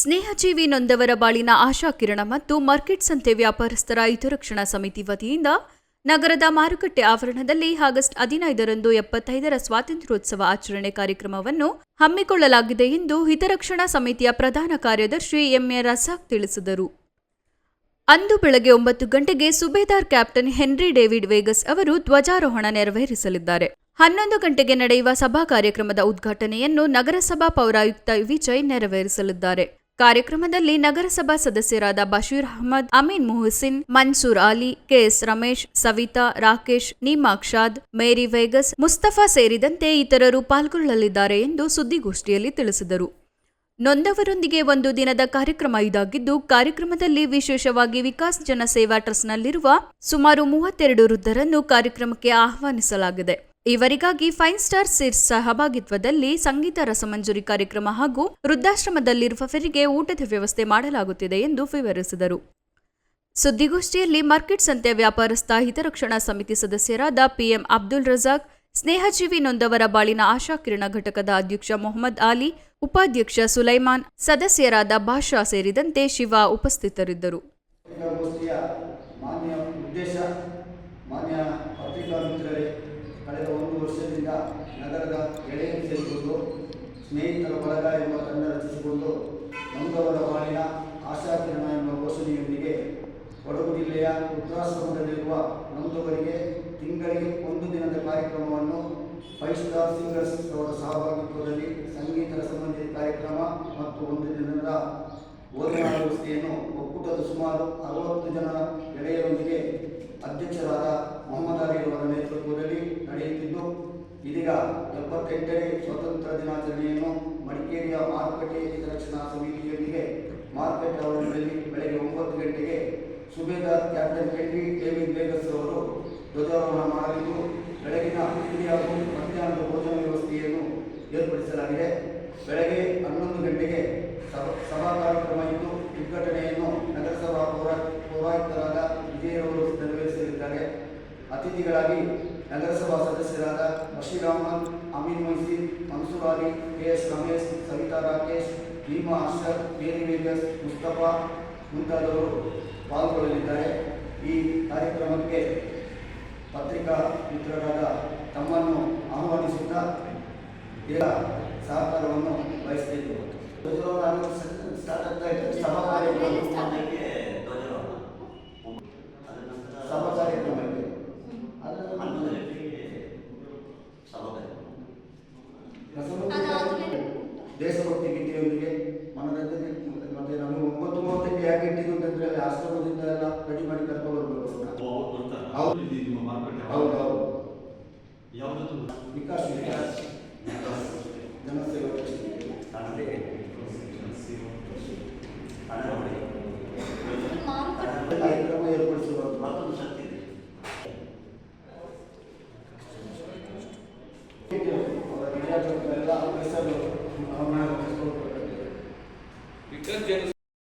ಸ್ನೇಹಜೀವಿ ನೊಂದವರ ಬಾಳಿನ ಆಶಾ ಕಿರಣ ಮತ್ತು ಮಾರ್ಕೆಟ್ ಸಂತೆ ವ್ಯಾಪಾರಸ್ಥರ ಹಿತರಕ್ಷಣಾ ಸಮಿತಿ ವತಿಯಿಂದ ನಗರದ ಮಾರುಕಟ್ಟೆ ಆವರಣದಲ್ಲಿ ಆಗಸ್ಟ್ ಹದಿನೈದರಂದು ಎಪ್ಪತ್ತೈದರ ಸ್ವಾತಂತ್ರ್ಯೋತ್ಸವ ಆಚರಣೆ ಕಾರ್ಯಕ್ರಮವನ್ನು ಹಮ್ಮಿಕೊಳ್ಳಲಾಗಿದೆ ಎಂದು ಹಿತರಕ್ಷಣಾ ಸಮಿತಿಯ ಪ್ರಧಾನ ಕಾರ್ಯದರ್ಶಿ ಎಂಎ ರಸಾಕ್ ತಿಳಿಸಿದರು. ಅಂದು ಬೆಳಗ್ಗೆ ಒಂಬತ್ತು ಗಂಟೆಗೆ Subedar captain Henry David Viegas ಅವರು ಧ್ವಜಾರೋಹಣ ನೆರವೇರಿಸಲಿದ್ದಾರೆ. ಹನ್ನೊಂದು ಗಂಟೆಗೆ ನಡೆಯುವ ಸಭಾ ಕಾರ್ಯಕ್ರಮದ ಉದ್ಘಾಟನೆಯನ್ನು ನಗರಸಭಾ ಪೌರಾಯುಕ್ತ ವಿಜಯ್ ನೆರವೇರಿಸಲಿದ್ದಾರೆ. ಕಾರ್ಯಕ್ರಮದಲ್ಲಿ ನಗರಸಭಾ ಸದಸ್ಯರಾದ ಬಶೀರ್ ಅಹಮದ್, ಅಮೀನ್ ಮುಹಸಿನ್, ಮನ್ಸೂರ್ ಅಲಿ, ಕೆಎಸ್ ರಮೇಶ್, ಸವಿತಾ, ರಾಕೇಶ್ ನೀಮಾಕ್ಷಾದ್ ಮೇರಿ ವೇಗಸ್, ಮುಸ್ತಫಾ ಸೇರಿದಂತೆ ಇತರರು ಪಾಲ್ಗೊಳ್ಳಲಿದ್ದಾರೆ ಎಂದು ಸುದ್ದಿಗೋಷ್ಠಿಯಲ್ಲಿ ತಿಳಿಸಿದರು. ನೊಂದವರೊಂದಿಗೆ ಒಂದು ದಿನದ ಕಾರ್ಯಕ್ರಮ ಇದಾಗಿದ್ದು, ಕಾರ್ಯಕ್ರಮದಲ್ಲಿ ವಿಶೇಷವಾಗಿ ವಿಕಾಸ್ ಜನ ಸೇವಾ ಟ್ರಸ್ಟ್ನಲ್ಲಿರುವ ಸುಮಾರು ಮೂವತ್ತೆರಡು ವೃದ್ಧರನ್ನು ಕಾರ್ಯಕ್ರಮಕ್ಕೆ ಆಹ್ವಾನಿಸಲಾಗಿದೆ. ಇವರಿಗಾಗಿ ಫೈವ್ ಸ್ಟಾರ್ ಸಿರ್ಸ್ ಸಹಭಾಗಿತ್ವದಲ್ಲಿ ಸಂಗೀತ ರಸಮಂಜರಿ ಕಾರ್ಯಕ್ರಮ ಹಾಗೂ ವೃದ್ಧಾಶ್ರಮದಲ್ಲಿರುವವರಿಗೆ ಊಟದ ವ್ಯವಸ್ಥೆ ಮಾಡಲಾಗುತ್ತಿದೆ ಎಂದು ವಿವರಿಸಿದರು. ಸುದ್ದಿಗೋಷ್ಠಿಯಲ್ಲಿ ಮಾರ್ಕೆಟ್ ಸಂತೆ ವ್ಯಾಪಾರಸ್ಥ ಹಿತರಕ್ಷಣಾ ಸಮಿತಿ ಸದಸ್ಯರಾದ ಪಿಎಂ ಅಬ್ದುಲ್ ರಜಾಕ್, ಸ್ನೇಹಜೀವಿ ನೊಂದವರ ಬಾಳಿನ ಆಶಾಕಿರಣ ಘಟಕದ ಅಧ್ಯಕ್ಷ ಮೊಹಮ್ಮದ್ ಆಲಿ, ಉಪಾಧ್ಯಕ್ಷ ಸುಲೈಮಾನ್, ಸದಸ್ಯರಾದ ಭಾಷಾ ಸೇರಿದಂತೆ ಶಿವ ಉಪಸ್ಥಿತರಿದ್ದರು. ನಗರದ ಗೆಳೆಯರು ಸೇರಿಕೊಂಡು, ಸ್ನೇಹಿತರ ಬಳಗ ಎಂಬ ತಂಡ ರಚಿಸಿಕೊಂಡು ನೊಂದವರ ಬಾಳಿನ ಆಶಾಕಿರಣ ಎಂಬ ಘೋಷಣೆಯೊಂದಿಗೆ ಕೊಡಗು ಜಿಲ್ಲೆಯ ವೃದ್ಧಾಶ್ರಮದಲ್ಲಿರುವ ನಂದವರಿಗೆ ತಿಂಗಳಿಗೆ ಒಂದು ದಿನದ ಕಾರ್ಯಕ್ರಮವನ್ನು ಫೈವ್ ಸ್ಟಾರ್ ಸಿಂಗರ್ಸ್ ಅವರ ಸಹಭಾಗಿತ್ವದಲ್ಲಿ ಸಂಗೀತ ಸಂಬಂಧಿತ ಕಾರ್ಯಕ್ರಮ ಮತ್ತು ಒಂದು ದಿನದ ಬೋಧನಾ ವ್ಯವಸ್ಥೆಯನ್ನು ಒಕ್ಕೂಟದ ಸುಮಾರು ಅರವತ್ತು ಜನ ಗೆಳೆಯರೊಂದಿಗೆ ಅಧ್ಯಕ್ಷರಾದ ಮೊಹಮ್ಮದ್ ಅಲಿ ಅವರ ನೇತೃತ್ವದಲ್ಲಿ ನಡೆಯುತ್ತಿದ್ದು ಎಪ್ಪತ್ತೆಂಟನೇ ಸ್ವಾತಂತ್ರ್ಯ ದಿನಾಚರಣೆಯನ್ನು ಮಡಿಕೇರಿಯ ಮಾರುಕಟ್ಟೆ ಹಿತರಕ್ಷಣಾ ಸಮಿತಿಯೊಂದಿಗೆ ಮಾರ್ಕೆಟ್ ಆವರಣದಲ್ಲಿ ಬೆಳಗ್ಗೆ ಒಂಬತ್ತು ಗಂಟೆಗೆ Subedar captain Henry David Viegas ಅವರು ಧ್ವಜಾರೋಹಣ ಮಾಡಲಿದ್ದು, ಬೆಳಗಿನ ಹಾಗೂ ಮಧ್ಯಾಹ್ನದ ಭೋಜನ ವ್ಯವಸ್ಥೆಯನ್ನು ಏರ್ಪಡಿಸಲಾಗಿದೆ. ಬೆಳಗ್ಗೆ ಹನ್ನೊಂದು ಗಂಟೆಗೆ ಸಭಾ ಸಭಾ ಕಾರ್ಯಕ್ರಮ ಇದ್ದು, ಉದ್ಘಾಟನೆಯನ್ನು ನಗರಸಭಾ ಪೌರ, ಪೌರಾಯುಕ್ತರಾದ ವಿಜಯರವರು ನೆರವೇರಿಸಲಿದ್ದಾರೆ. ಅತಿಥಿಗಳಾಗಿ ನಗರಸಭಾ ಸದಸ್ಯರಾದ ಬಶೀರ್ ಅಹಮದ್ ಅಮೀನ್ ಮೊಯ್ಸೀನ್ ಮನ್ಸೂರ್ ಅಲಿ ಕೆ ಎಸ್ ರಮೇಶ್ ಸವಿತಾ ರಾಕೇಶ್ ಭೀಮಾ ಅಶರ್ ಮೇರಿ ವೇಗಸ್ ಮುಸ್ತಫಾ ಮುಂತಾದವರು ಪಾಲ್ಗೊಳ್ಳಲಿದ್ದಾರೆ. ಈ ಕಾರ್ಯಕ್ರಮಕ್ಕೆ ಪತ್ರಿಕಾ ಮಿತ್ರರಾದ ತಮ್ಮನ್ನು ಆಹ್ವಾನಿಸುತ್ತಾ ಈಗ ಸಹಕಾರವನ್ನು ಧ್ವಜಾರೋಹಣ ಸ್ಟಾರ್ಟ್ ಆಗ್ತಾ ಸಭಾ ಕಾರ್ಯಕ್ರಮ ಸಭಾ ಕಾರ್ಯಕ್ರಮ ಇದೆ ಅದರ ದೇಶಭಕ್ತಿ ಗೀತೆಯೊಂದಿಗೆ ಮನರಂಜನೆ ಮತ್ತೆ ನಾನು ಒಂಬತ್ತು ಮೂವತ್ತಕ್ಕೆ ಯಾಕೆ ಇಟ್ಟಿದ್ದು ಅಂತಂದ್ರೆ ಅಲ್ಲಿ ಆಶ್ರಮದಿಂದ ಎಲ್ಲ grande